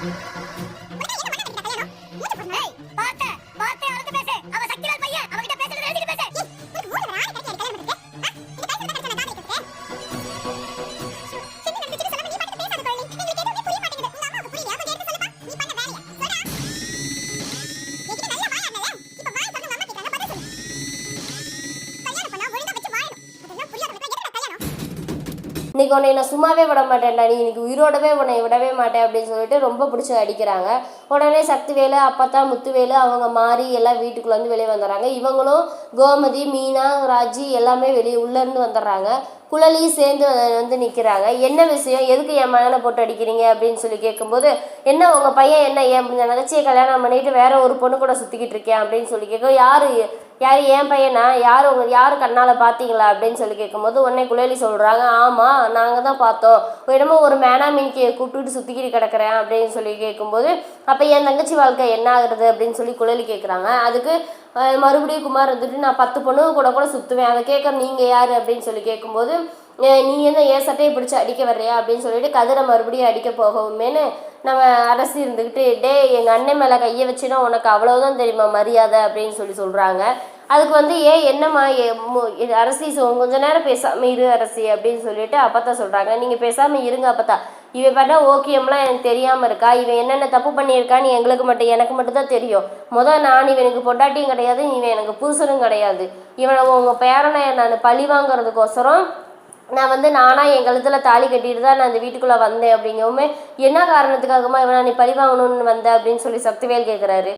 Thank you. இன்னைக்கு உன்னை நான் சும்மாவே விட மாட்டேன்டா. நீ இன்னைக்கு உயிரோடவே உன்னை விடவே மாட்டேன் அப்படின்னு சொல்லிட்டு ரொம்ப பிடிச்சி அடிக்கிறாங்க. உடனே சக்திவேலு அப்பத்தா முத்துவேலு அவங்க மாறி எல்லாம் வீட்டுக்குள்ளே வந்து வெளியே வந்துடுறாங்க. இவங்களும் கோமதி மீனா ராஜி எல்லாமே வெளியே உள்ளேருந்து வந்துடுறாங்க. குழலியும் சேர்ந்து வந்து நிற்கிறாங்க என்ன விஷயம்? எதுக்கு என் மகனை போட்டு அடிக்கிறீங்க அப்படின்னு சொல்லி கேட்கும்போது என்ன உங்கள் பையன் என்ன ஏன் இந்த கல்யாணம் பண்ணிட்டு வேற ஒரு பொண்ணு கூட சுற்றிக்கிட்டு இருக்கேன் அப்படின்னு சொல்லி கேட்க யார்? யார் என் பையனா? யார் உங்கள் யார் கண்ணால் பார்த்தீங்களா அப்படின்னு சொல்லி கேட்கும்போது உடனே குழலி சொல்கிறாங்க ஆமாம் நாங்கள் தான் பார்த்தோம். என்னமோ ஒரு மேனா மீனிக்கையை கூப்பிட்டுட்டு சுற்றிக்கிட்டு கிடக்கிறேன் அப்படின்னு சொல்லி கேட்கும்போது அப்போ என் தங்கச்சி வாழ்க்கை என்ன ஆகுறது? அப்படின்னு சொல்லி குழலி கேட்குறாங்க அதுக்கு மறுபடியும் குமார் வந்துட்டு நான் பத்து பொண்ணு கூட கூட சுற்றுவேன் அதை கேட்குற நீங்கள் யார்? அப்படின்னு சொல்லி கேட்கும்போது நீ என்ன என் சட்டையை பிடிச்சி அடிக்க வர்றியா அப்படின்னு சொல்லிட்டு கதிரை மறுபடியும் அடிக்க போகவுமேனு நம்ம அரசு இருந்துக்கிட்டு டே எங்கள் அண்ணன் மேலே கையை வச்சுனா உனக்கு அவ்வளோதான் தெரியுமா மரியாதை? அப்படின்னு சொல்லி சொல்கிறாங்க அதுக்கு வந்து ஏன் என்னம்மா ஏ- மு- இது அரசி சொ- கொஞ்ச நேரம் பேசாமல் இரு அரசி அப்படின்னு சொல்லிட்டு அப்பத்தா சொல்கிறாங்க நீங்கள் பேசாமல் இருங்க அப்பத்தா. இவன் பண்ண ஓகேம்லாம் எனக்கு தெரியாமல் இருக்கா? இவன் என்னென்ன தப்பு பண்ணியிருக்கான்னு எங்களுக்கு மட்டும் எனக்கு மட்டும் தான் தெரியும். முதல் நான் இவனுக்கு பொண்டாட்டியும் கிடையாது இவன் எனக்கு புருஷனும் கிடையாது. இவனை உங்கள் பேரனை நான் பழி வாங்குறதுக்கோசரம் நான் வந்து நானாக என் கழுத்தில் தாலி கட்டிட்டு தான் நான் இந்த வீட்டுக்குள்ளே வந்தேன் அப்படிங்கவுமே என்ன காரணத்துக்காகமா இவனை நீ பழி வாங்கணும்னு வந்த அப்படின்னு சொல்லி சக்திவேல் கேட்குறாரு